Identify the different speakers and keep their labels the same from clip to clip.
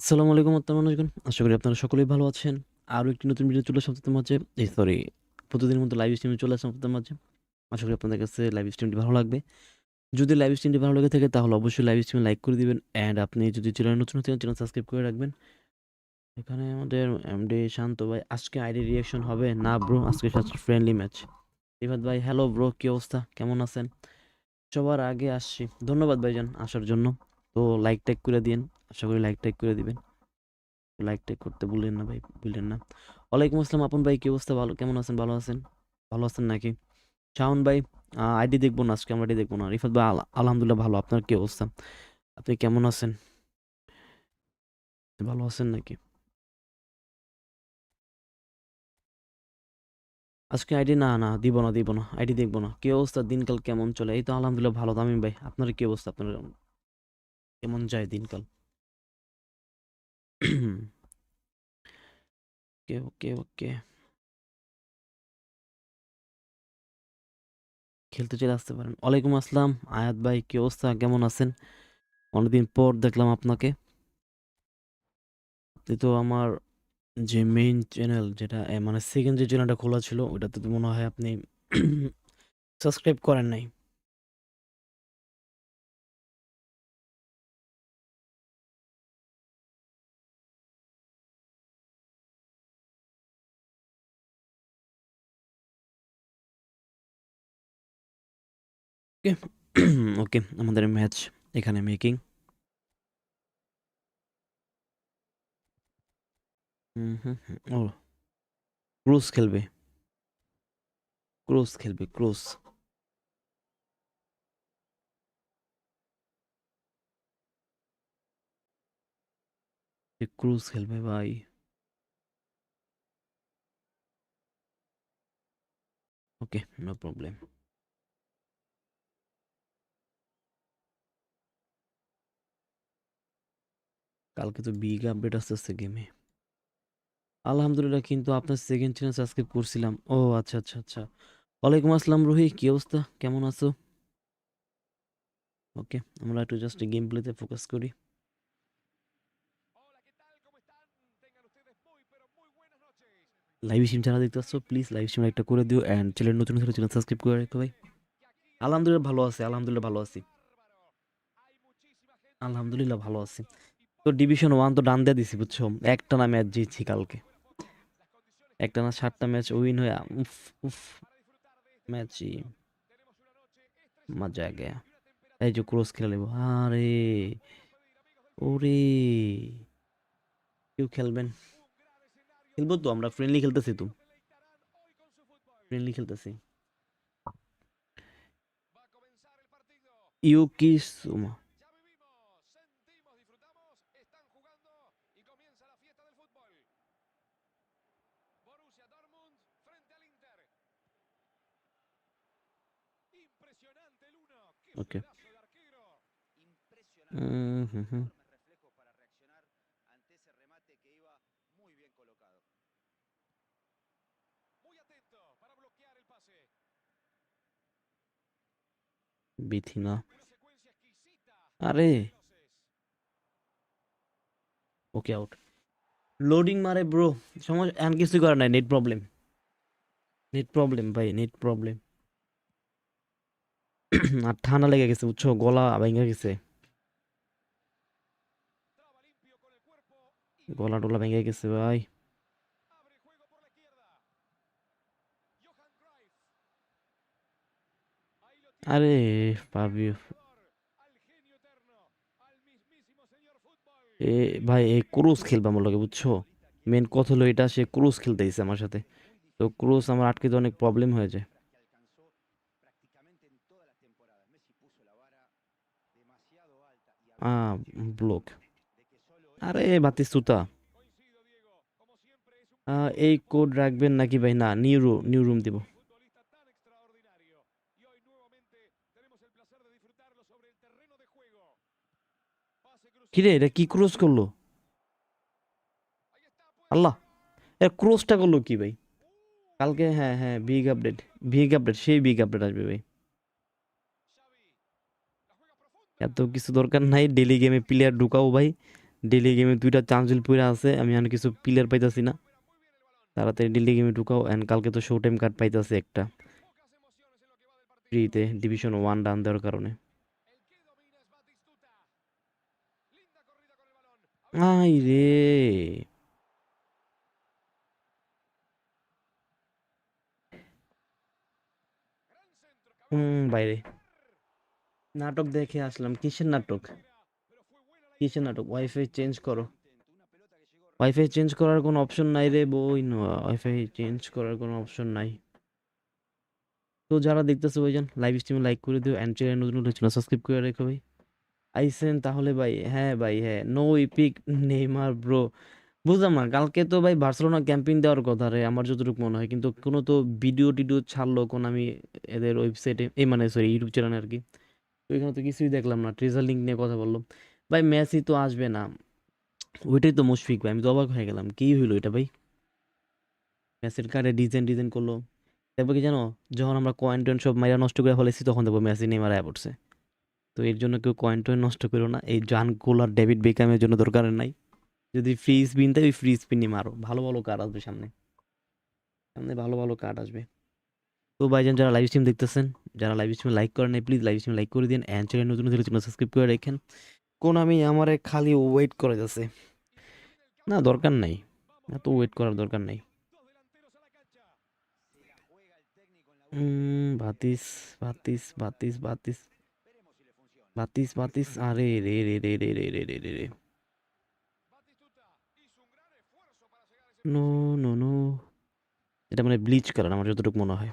Speaker 1: আসসালামু আলাইকুম আপনার মানুষগণ। আশা করি আপনারা সকলেই ভালো আছেন। আরও একটি নতুন ভিডিও চলে আপনাদের মাঝে। এই সরি প্রতিদিনের মতো লাইভ স্ট্রিমে চলে আপনাদের মাঝে। আশা করি আপনাদের কাছে লাইভ স্ট্রিমটি ভালো লাগবে। যদি লাইভ স্ট্রিমটি ভালো লেগে থাকে, তাহলে অবশ্যই লাইভ স্ট্রিমে লাইক করে দিবেন। অ্যান্ড আপনি যদি চ্যানেল নতুন হতে চ্যানেল সাবস্ক্রাইব করে রাখবেন। এখানে আমাদের এমডি শান্ত ভাই, আজকে আইডি রিয়াকশন হবে। না ব্রো আজকে ফ্রেন্ডলি ম্যাচ রিফাত ভাই হ্যালো ব্রো কী অবস্থা? কেমন আছেন? সবার আগে আসছি। ধন্যবাদ ভাইজান, আসার জন্য। তো লাইক টাইক করে দিন আশা করি লাইক টাইক করে দিবেন। লাইক টাইক করতে ভুলেন না ভাই ভুলেন না। ওয়ালাইকুম আসসালাম আপন ভাই, কি অবস্থা? ভালো, কেমন আছেন? ভালো আছেন? ভালো আছেন নাকি? শাওন ভাই আইডি দেখব না, আজকে আমরা দেখব না। রিফাত ভাই আলহামদুলিল্লাহ ভালো। আপনার কি অবস্থা? আপনি কেমন আছেন? ভালো আছেন নাকি? আজকে আইডি না না, দিব না দিব না। আইডি দেখব না। কি অবস্থা? দিনকাল কেমন চলে? এই তো আলহামদুলিল্লাহ ভালো, তামিম ভাই, আপনার কি অবস্থা? আপনার কেমন যায় দিনকাল? ওকে ওকে ওকে। খেলতে চলে আসতে পারেন। ওয়ালাইকুম আসসালাম। আয়াত ভাই, কি অবস্থা? কেমন আছেন? অনেকদিন পর দেখলাম আপনাকে। আপনি তো আমার যে মেইন চ্যানেল যেটা মানে সেকেন্ড যে চ্যানেলটা খোলা ছিল ওটাতে তো মনে হয় আপনি সাবস্ক্রাইব করেন নাই। ওকে ওকে আমাদের ম্যাচ এখানে মেকিং হুম হুম হুম, ও ক্রুজ খেলবে ক্রুজ খেলবে ক্রুজ ক্রুজ খেলবে ভাই ওকে নো প্রবলেম কালকে তো বিগ আপডেট আসতেছে গেমে আলহামদুলিল্লাহ কিন্তু আপনার সেকেন্ড চ্যানেল সাবস্ক্রাইব করছিলাম। ও আচ্ছা আচ্ছা আচ্ছা। ওয়ালাইকুম আসসালাম রুহি, কি অবস্থা? কেমন আছো? ওকে আমরা একটু জাস্ট গেম প্লেতে ফোকাস করি। লাইভ স্ট্রিম যারা দেখতে পাচ্ছ প্লিজ লাইভ স্ট্রিম একটা করে দিও অ্যান্ড চ্যানেল নতুন হলে চ্যানেল সাবস্ক্রাইব করে রাখো ভাই। আলহামদুলিল্লাহ ভালো আছে, আলহামদুলিল্লাহ ভালো আছি। আলহামদুলিল্লাহ ভালো আছি। তো ডিভিশন ওয়ান তো ডান দিয়ে দিছি, বুঝছ? একটা না ম্যাচ জিতছি কালকে। একটা না সাতটা ম্যাচ উইন হয়ে, উফ উফ ম্যাচই মজা গয়া এই যে ক্রস খেলে নেব। আরে, ওরে, কেউ খেলবেন খেলব তো, আমরা ফ্রেন্ডলি খেলতেছি তো। ফ্রেন্ডলি খেলতেছি। ইউকি সুমা ওকে হুম হুম হুম বিথিনা আরে ওকে আউট লোডিং মারে ব্রো সমস্যা এখন কিছু করে নাই. নেট প্রবলেম নেট প্রবলেম ভাই. নেট প্রবলেম আর ঠান্ডা লেগে গেছে, বুঝছ? গলা ভেঙে গেছে। গলা টলা ভেঙে গেছে ভাই। আরে এ ভাই এই ক্রুজ খেলবে আমার লগে, বুঝছ? মেন কথা হলো এটা, সে ক্রুজ খেলতে আমার সাথে। তো ক্রুজ আমার আটকে অনেক প্রবলেম হয়ে যায়। আহ ব্লক আরে বাতিস্তুতা আহ, এই কোড রাখবেন নাকি ভাই না নিউ রুম নিউ রুম দিব কিরে এটা কি ক্রস করল আল্লাহ এ ক্রসটা করল কি ভাই কালকে হ্যাঁ হ্যাঁ বিগ আপডেট বিগ আপডেট সেই বিগ আপডেট আসবে ভাই এত কিছু দরকার নাই। ডেলি গেমে প্লেয়ার ঢুকাও ভাই। ডেলি গেমে দুইটা চান্সিল পড়ে আছে। আমি আর কিছু প্লেয়ার পাইতাছি না। তাড়াতাড়ি ডেলি গেমে ঢুকাও। অ্যান্ড কালকে তো শো টাইম কার্ড পাইতাছি একটা। ফ্রিতে ডিভিশন ওয়ান ডান দেওয়ার কারণে। আই রে। বাইরে। নাটক দেখে আসলাম। কিসের নাটক? কিসের নাটক? ওয়াইফাই চেঞ্জ করো। ওয়াইফাই চেঞ্জ করার কোনো অপশন নাই রে বই। না ওয়াইফাই চেঞ্জ করার কোনো অপশন নাই। তো যারা দেখতেছে ভাইজান লাইভ স্ট্রিমে লাইক করে দিও অ্যান্ড চ্যানেল নতুন নতুন চ্যানেল সাবস্ক্রাইব করে রেখো ভাই। আইসেন তাহলে ভাই হ্যাঁ ভাই হ্যাঁ। নো ইপিক নেইমার ব্রো বুঝলাম না, কালকে তো ভাই বার্সেলোনা ক্যাম্পিং দেওয়ার কথা রে, আমার যতটুকু মনে হয়। কিন্তু কোনো তো ভিডিও টিডিও ছাড়লো কোন আমি এদের ওয়েবসাইটে এই মানে সরি ইউটিউব চ্যানেলে আর কি। তো এখানে তো কিছুই দেখলাম না। ট্রেজার লিঙ্ক নিয়ে কথা বলল ভাই মেসি তো আসবে না। ওইটাই তো মুশফিক ভাই, আমি তো অবাক হয়ে গেলাম। কি হইল এটা ভাই? মেসির কার্ডে ডিজাইন ডিজাইন করল। তারপর কি জানো, যখন আমরা কয়েন টয়েন সব মাইরা নষ্ট করে ফেলেছি তখন দেখব মেসি নেমার আয়া পড়ছে। তো এর জন্য কেউ কয়েন টয়েন নষ্ট করো না। এই জান গোলার ডেভিড বেকামের জন্য দরকার নাই। যদি ফ্রি স্পিন ওই ফ্রি স্পিনই মারো। ভালো ভালো কার্ড আসবে সামনে। সামনে ভালো ভালো কার্ড আসবে। তো ভাইজান, যারা লাইভ স্ট্রিম দেখতেছেন, যারা লাইভ স্ট্রিমে লাইক করেন নাই প্লিজ লাইভ স্ট্রিমে লাইক করে দিন অ্যান্ড চ্যানেল নতুন নতুন চ্যানেল সাবস্ক্রাইব করে রাখেন। কোন আমি আমারে খালি ওয়েট করে যাচ্ছে। না, দরকার নাই। এত ওয়েট করার দরকার নাই। বাতিস বাতিস বাতিস বাতিস। বাতিস বাতিস, আরে রে রে রে রে রে রে রে রে। রে নো নো নো। এটা মানে ব্লিচ কালার আমার যতটুকু মনে হয়।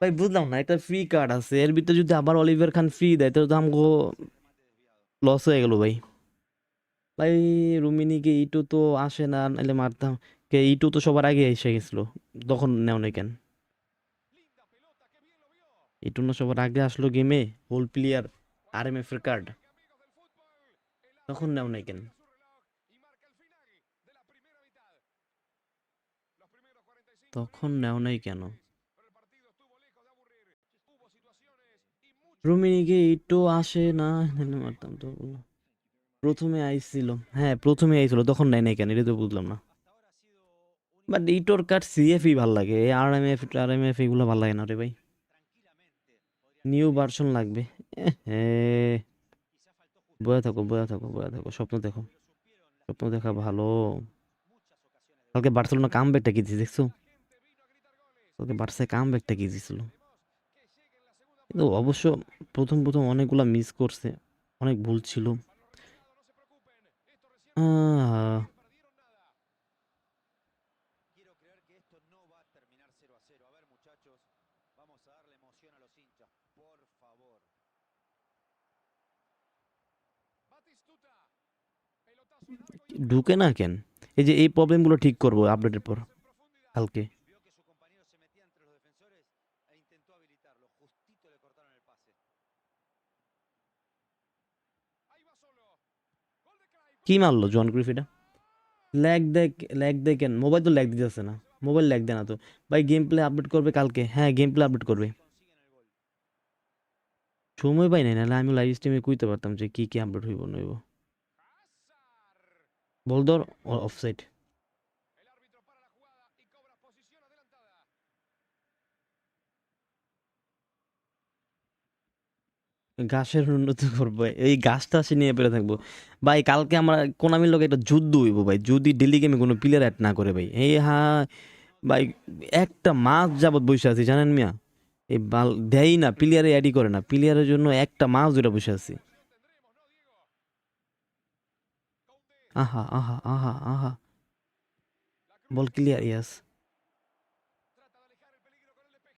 Speaker 1: ভাই, বুঝলাম না, একটা ফ্রি কার্ড আছে, এর ভিতরে যদি আবার অলিভার খান ফ্রি দেয়, তাহলে তো আমগো লস হয়ে গেল ভাই। ভাই রুমিনিকে ইটু তো আসে না নাহলে মারতাম। কে ইটু তো সবার আগে এসে গেছিল, তখন নেও নাই কেন? ইটু না সবার আগে আসলো গেমে হোল প্লেয়ার আর এম এফ এর কার্ড তখন নেও নাই কেন? তখন নেও নাই কেন? রুমিনিকে ইটু আসে না মারতাম তো প্রথমে আইছিল। হ্যাঁ প্রথমে আইছিল, তখন নাই কেন, এটা তো বুঝলাম না। বাট ইটোর কার্ড সিএফই ভালো লাগে R M F R M F এগুলো ভালো লাগে না রে ভাই। নিউ ভার্সন লাগবে। হ্যাঁ বয়া থাকো বয়া থাকো বয়া থাকো, স্বপ্ন দেখো। স্বপ্ন দেখা ভালো। কালকে বার্সেলোনা কাম ব্যাগটা কি দেখছ? কালকে বার্সায় কাম ব্যাগটা কি দিয়েছিল কিন্তু অবশ্য প্রথম প্রথম অনেকগুলো মিস করছে। অনেক ভুল ছিল। ঢুকে না কেন? এই যে এই প্রবলেমগুলো ঠিক করব আপডেটের পর, কালকে।
Speaker 2: Habilitarlo. Justito le cortaron el pase.
Speaker 1: কি মারলো জন ক্রিফ ল্যাগ দেখ ল্যাগ দেয় কেন? মোবাইল তো ল্যাগ দিতেছে না। মোবাইল ল্যাগ দেয় না তো। ভাই গেম প্লে আপডেট করবে কালকে। হ্যাঁ গেম প্লে আপডেট করবে। সময় পাই নাই নাহলে আমি লাইভ স্ট্রিমে কইতে পারতাম যে কি কি আপডেট হইব নইব। বল ধর অফসাইড ঘাসের উন্নত করব। এই গাছটা আসে নিয়ে পেরে থাকব। ভাই, কালকে আমরা কোনামির লোক একটা যুদ্ধ হইব ভাই। যদি ডেলি গেমে কোনো প্লেয়ার অ্যাড না করে ভাই। এই হ্যাঁ ভাই, একটা মাস যাবত বসে আছি, জানেন মিয়া? এই বাল দেয়ই না প্লেয়ারে অ্যাডই করে না। প্লেয়ারের জন্য একটা মাস ধরে বসে আছি। আহা আহা আহা আহা। বল ক্লিয়ার ইয়াস